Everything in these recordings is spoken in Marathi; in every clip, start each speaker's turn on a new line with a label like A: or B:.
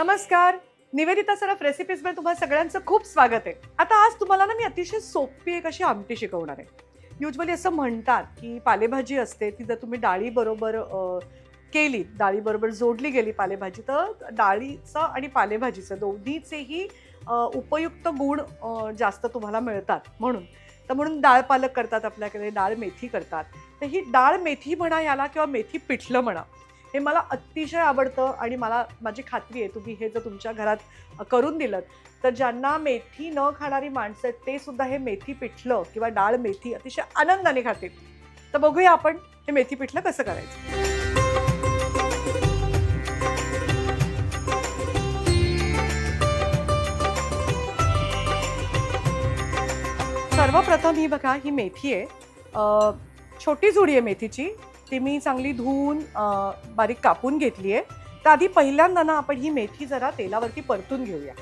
A: नमस्कार. निवेदिता सरफ रेसिपीजमध्ये तुम्हाला सगळ्यांचं खूप स्वागत आहे. आता आज तुम्हाला ना मी अतिशय सोपी एक अशी आमटी शिकवणार आहे. युजली असं म्हणतात की पालेभाजी असते ती जर तुम्ही डाळीबरोबर केली डाळीबरोबर जोडली गेली पालेभाजी तर डाळीचं आणि पालेभाजीचं दोन्हीचेही उपयुक्त गुण जास्त तुम्हाला मिळतात म्हणून. तर म्हणून डाळ पालक करतात आपल्याकडे डाळ मेथी करतात. तर ही डाळ मेथी म्हणा याला किंवा मेथी पिठलं म्हणा हे मला अतिशय आवडतं आणि मला माझी खात्री आहे तुम्ही हे जर तुमच्या घरात करून दिलं तर ज्यांना मेथी न खाणारी माणसं आहेत ते सुद्धा हे मेथी पिठलं किंवा डाळ मेथी अतिशय आनंदाने खातील तर बघूया आपण हे मेथी पिठलं कसं करायचं? सर्वप्रथम ही बघा ही मेथी आहे. छोटी जुडी आहे मेथीची. ती मी चांगली धुवून बारीक कापून घेतली आहे तर आधी पहिल्यांदा ना आपण ही मेथी जरा तेलावरती परतून घेऊया.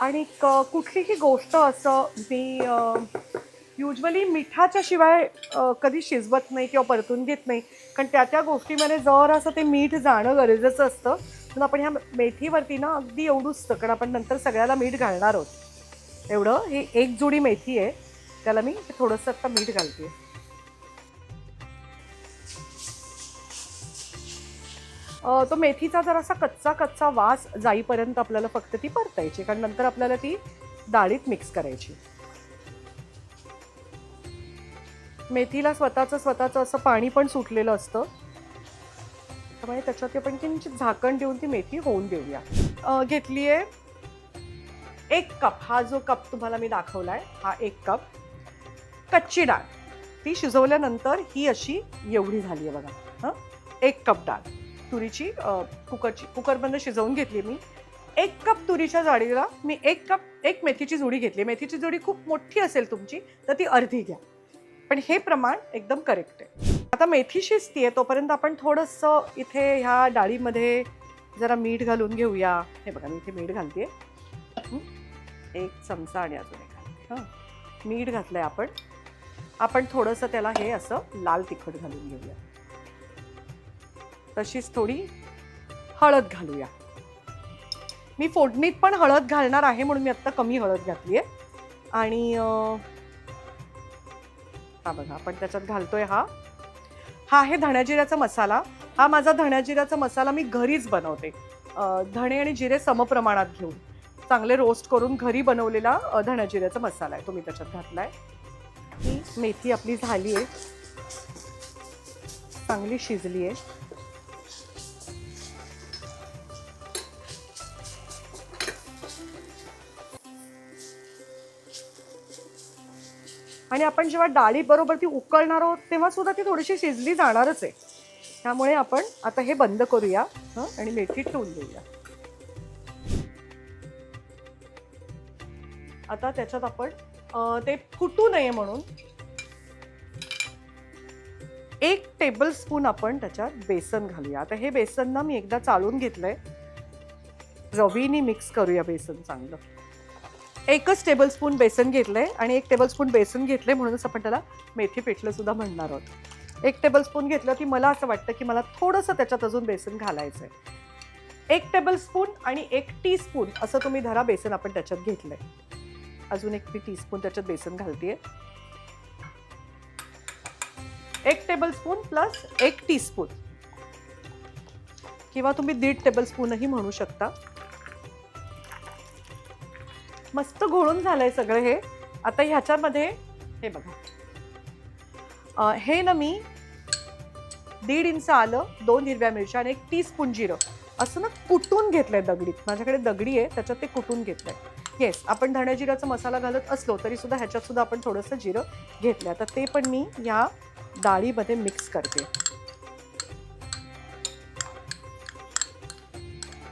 A: आणि क- कुठलीही गोष्ट असं मी युजली मिठाच्या शिवाय कधी शिजवत नाही किंवा परतून घेत नाही. कारण त्या त्या गोष्टीमध्ये जर असं ते मीठ जाणं गरजेचं असतं म्हणून आपण ह्या मेथीवरती ना अगदी एवढंच कारण आपण नंतर सगळ्याला मीठ घालणार आहोत. एवढं ही एक जुडी मेथी आहे. त्याला मी थोडंसं आत्ता मीठ घालते. तो मेथीचा जरासा कच्चा कच्चा वास जाईपर्यंत आपल्याला फक्त ती परतायची कारण नंतर आपल्याला ती डाळीत मिक्स करायची मेथीला स्वतःचं स्वतःचं असं पाणी पण सुटलेलं असतं. त्यामुळे त्याच्यात आपण किंचित झाकण देऊन ती मेथी होऊन देऊया. घेतली आहे एक कप. हा जो कप तुम्हाला मी दाखवलाय हा एक कप. कच्ची डाळ. ती शिजवल्यानंतर ही अशी एवढी झाली आहे बघा. हं? एक कप डाळ. तुरीची कुकरची कुकरमध्ये शिजवून घेतली मी. एक कप तुरीच्या जाडीला मी एक कप एक मेथीची जुडी घेतली. मेथीची जुडी खूप मोठी असेल तुमची तर ती अर्धी घ्या. पण हे प्रमाण एकदम करेक्ट आहे. आता मेथी शिजतीये तोपर्यंत आपण थोडंसं इथे ह्या डाळीमध्ये जरा मीठ घालून घेऊया. हे बघा मी इथे मीठ घालते एक चमचा आणि अजून एक घालते. हां? मीठ घातलंय आपण. आपण थोडंसं त्याला हे असं लाल तिखट घालून घेऊया. तशीच थोडी हळद घालूया. मी फोडणीत पण हळद घालणार आहे म्हणून मी आत्ता कमी हळद घातली आहे आणि हा बघा आपण त्याच्यात घालतोय हा. हा आहे धण्याजिऱ्याचा मसाला. हा माझा धण्याजिऱ्याचा मसाला मी घरीच बनवते. धणे आणि जिरे समप्रमाणात घेऊन. चांगले रोस्ट करून घरी बनवलेला धण्याजिऱ्याचा मसाला आहे. तो मी त्याच्यात आहे ही मेथी आपली झाली आहे चांगली शिजली आहे आणि आपण जेव्हा डाळी बरोबर ती उकळणार आहोत तेव्हा सुद्धा ती थोडीशी शिजली जाणारच आहे. त्यामुळे आपण आता हे बंद करूया हं, आणि मेथी ठेवून देऊया. आता त्याच्यात आपण ते फुटू नये म्हणून एक टेबल स्पून आपण त्याच्यात बेसन घालूया. आता हे बेसन ना मी एकदा चाळून घेतलंय. रवीनी मिक्स करूया बेसन चांगलं. एकच टेबलस्पून बेसन घेतलं आहे आणि एक टेबलस्पून बेसन घेतलं आहे म्हणूनच आपण त्याला मेथी पिठलं सुद्धा म्हणणार आहोत. एक टेबलस्पून घेतलं की मला असं वाटतं की मला थोडंसं त्याच्यात अजून बेसन घालायचं आहे एक टेबलस्पून आणि एक टीस्पून असं तुम्ही धरा बेसन आपण त्याच्यात घेतलं आहे अजून एक मी टीस्पून त्याच्यात बेसन घालते एक टेबलस्पून प्लस एक टीस्पून किंवा तुम्ही दीड टेबलस्पूनही म्हणू शकता. मस्त घोळून झालंय सगळं हे. आता ह्याच्यामध्ये हे बघा. हे ना मी दीड इंच आलं दोन हिरव्या मिरच्या आणि एक टीस्पून जिरं. असं ना कुटून घेतलंय दगडीत माझ्याकडे दगडी आहे त्याच्यात ते कुटून घेतलंय. येस आपण धण्या जिराचा मसाला घालत असलो तरी सुद्धा ह्याच्यात सुद्धा आपण थोडंसं जिरं घेतलंय. आता ते पण मी या डाळीमध्ये मिक्स करते.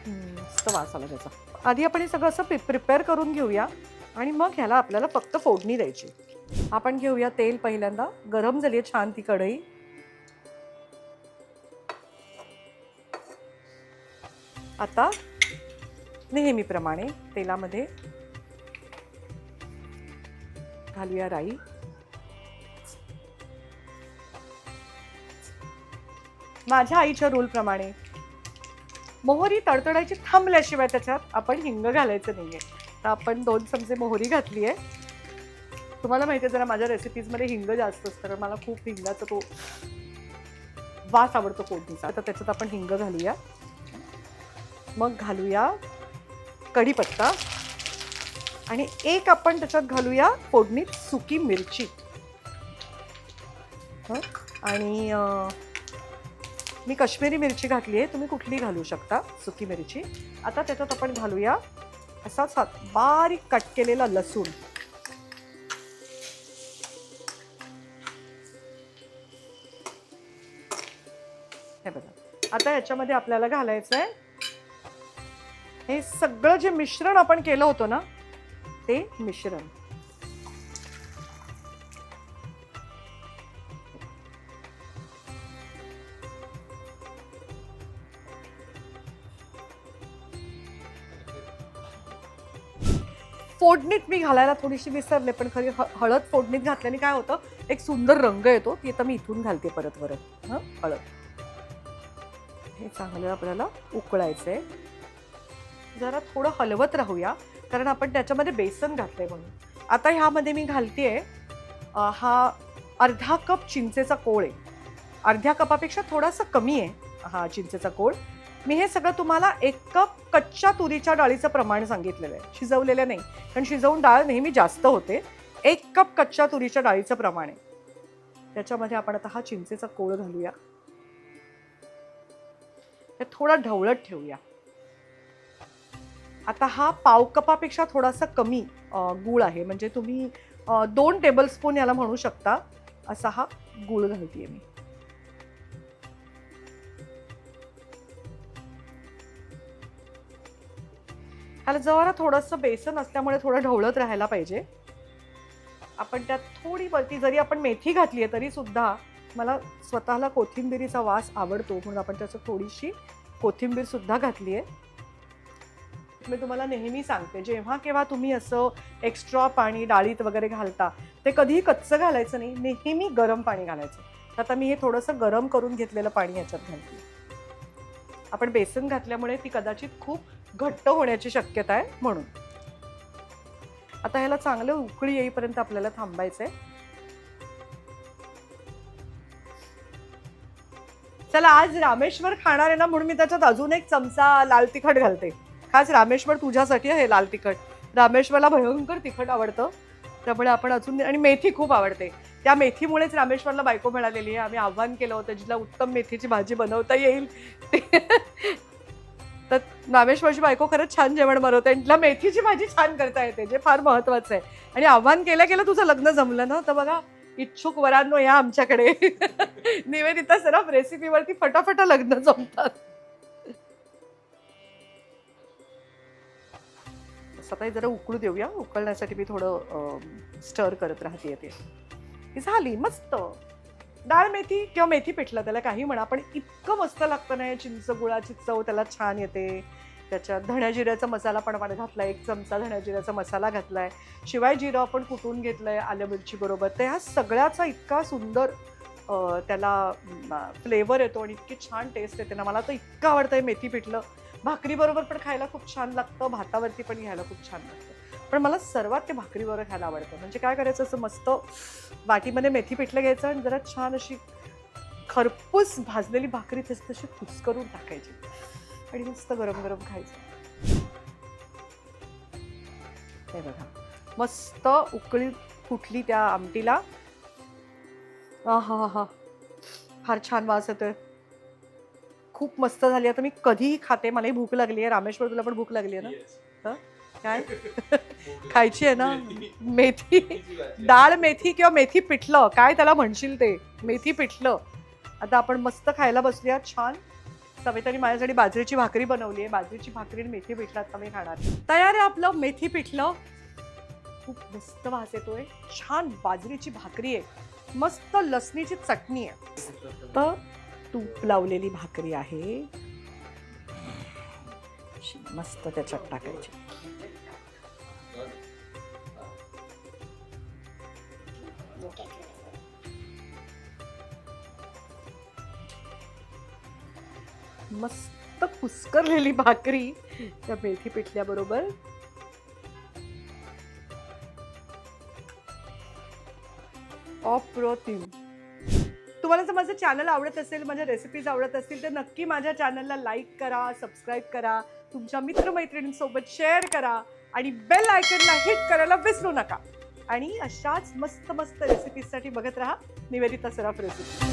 A: मस्त वास आला त्याचा. आधी आपण हे सगळं असं पि प्रिपेअर करून घेऊया आणि मग ह्याला आपल्याला फक्त फोडणी द्यायची. आपण घेऊया तेल पहिल्यांदा. गरम झाली आहे छान ती कढई. आता नेहमीप्रमाणे तेलामध्ये घालूया राई. माझ्या आईच्या रूलप्रमाणे मोहरी तडतडायची थांबल्याशिवाय त्याच्यात आपण हिंग घालायचं नाही आहे तर आपण दोन चमचे मोहरी घातली आहे तुम्हाला माहिती आहे जरा माझ्या रेसिपीजमध्ये हिंग जास्त असतं कारण मला खूप हिंगाचा तो वास आवडतो फोडणीचा तर त्याच्यात आपण हिंग घालूया. मग घालूया कढीपत्ता. आणि एक आपण त्याच्यात घालूया फोडणीत सुकी मिरची. हं? आणि मी कश्मीरी मिरची घातली आहे तुम्ही कुठली घालू शकता? सुकी मिरची. आता त्याच्यात आपण घालूया असाच हात बारीक कट केलेला लसूण. हे बघा. आता याच्यामध्ये आपल्याला घालायचं आहे हे सगळं जे मिश्रण आपण केलं होतं ना ते मिश्रण. फोडणीत मी घालायला थोडीशी विसरले पण खरी हळद फोडणीत घातल्याने काय होतं एक सुंदर रंग येतो ती आता मी इथून घालते परत परत हं हळद. हे चांगलं आपल्याला उकळायचं आहे जरा थोडं हलवत राहूया कारण आपण त्याच्यामध्ये बेसन घातलंय म्हणून. आता ह्यामध्ये मी घालते आहे हा अर्धा कप चिंचेचा कोळ आहे. अर्ध्या कपापेक्षा थोडासा कमी आहे हा चिंचेचा कोळ. मी हे सगळं तुम्हाला एक कप कच्च्या तुरीच्या डाळीचं प्रमाण सांगितलेलं आहे. शिजवलेलं नाही. कारण शिजवून डाळ नेहमी जास्त होते. एक कप कच्च्या तुरीच्या डाळीचं प्रमाण आहे. त्याच्यामध्ये आपण आता हा चिंचेचा कोळ घालूया. थोडा ढवळत ठेवूया. आता हा पाव कपापेक्षा थोडासा कमी गूळ आहे. म्हणजे तुम्ही दोन टेबलस्पून याला म्हणू शकता. असा हा गूळ घालते मी. ह्याला जरा थोडंसं बेसन असल्यामुळे थोडं ढवळत राहायला पाहिजे. आपण त्यात थोडी वरती जरी आपण मेथी घातली आहे तरी सुद्धा मला स्वतःला कोथिंबिरीचा वास आवडतो म्हणून आपण त्याचं थोडीशी कोथिंबीर सुद्धा घातली आहे मी तुम्हाला नेहमी सांगते जेव्हा केव्हा तुम्ही असं एक्स्ट्रा पाणी डाळीत वगैरे घालता ते कधीही कच्चं घालायचं नाही नेहमी गरम पाणी घालायचं. तर आता मी हे थोडंसं गरम करून घेतलेलं पाणी याच्यात घालते. आपण बेसन घातल्यामुळे ती कदाचित खूप घट्ट होण्याची शक्यता आहे म्हणून. आता ह्याला चांगलं उकळी येईपर्यंत आपल्याला थांबायचंय. चला आज रामेश्वर खाणार आहे ना म्हणून मी त्याच्यात अजून एक चमचा लाल तिखट घालते. खास रामेश्वर तुझ्यासाठी आहे लाल तिखट. रामेश्वरला भयंकर तिखट आवडतं. त्यामुळे आपण अजून आणि मेथी खूप आवडते. त्या मेथीमुळेच रामेश्वरला बायको मिळालेली आहे. आम्ही आव्हान केलं होतं जिला उत्तम मेथीची भाजी बनवता येईल. तर तर माझी बायको खरंच छान जेवण बनवते. आणि तिला मेथीची भाजी छान करता येते जे फार महत्वाचं आहे. आणि आव्हान केलं केलं तुझं लग्न जमलं ना तर बघा इच्छुक वरांनो या आमच्याकडे. निवेदिता सराफ रेसिपीवरती फटाफट लग्न जमतात. सकाळी जरा उकळू देऊया. उकळण्यासाठी मी थोडं स्टर करत राहते ते. झाली मस्त. डाळ मेथी किंवा मेथी पिठलं त्याला काही म्हणा पण इतकं मस्त लागतं ना चिंच गुळाची चव त्याला छान येते. त्याच्यात धण्या जिऱ्याचा मसाला पण आपण घातला एक चमचा धण्या जिऱ्याचा मसाला आहे शिवाय जिरं आपण कुटून घेतलं आहे आल्या मिरचीबरोबर तर ह्या सगळ्याचा इतका सुंदर त्याला फ्लेवर येतो आणि इतकी छान टेस्ट येते ना मला तर इतकं आवडतं आहे मेथी पिठलं. भाकरीबरोबर पण खायला खूप छान लागतं भातावरती पण घ्यायला खूप छान लागतं. पण मला सर्वात ते भाकरीबरोबर खायला आवडतं. म्हणजे काय करायचं असं मस्त वाटीमध्ये मेथी पिठलं घ्यायचं आणि जरा छान अशी खरपूस भाजलेली भाकरी तशी तशी कुस्करून टाकायची आणि मस्त गरम गरम खायचं. हे बघा. मस्त उकळी फुटली त्या आमटीला. हा हा हा फार छान वास येतोय. खूप मस्त झाली. आता मी कधीही खाते मलाही भूक लागली आहे रामेश्वर तुला पण भूक लागली आहे ना काय? खायची आहे ना? मेथी डाळ मेथी किंवा मेथी पिठलं. काय त्याला म्हणशील ते? मेथी पिठलं. आता आपण मस्त खायला बसूया. छान. सवेतानी माझ्यासाठी बाजरीची भाकरी बनवली आहे. बाजरीची भाकरी आणि मेथी पिठलं आता मी खाणार. तयार आहे आपलं मेथी पिठलं. खूप मस्त वास येतोय. छान बाजरीची भाकरी आहे. मस्त लसणीची चटणी आहे. तर तूप लावलेली भाकरी आहे. मस्त त्याच्यात टाकायची. मस्त कुस्करलेली भाकरी त्या मेथी पिठल्याबरोबर. अप्रतिम. तुम्हाला जर माझं चॅनल आवडत असेल माझ्या रेसिपीज आवडत असतील तर नक्की माझ्या चॅनलला लाईक करा सबस्क्राईब करा तुमच्या मित्रमैत्रिणींसोबत शेअर करा आणि बेल आयकनला हिट करायला विसरू नका. आणि अशाच मस्त मस्त रेसिपीजसाठी बघत राहा. निवेदिता सराफ रेसिपी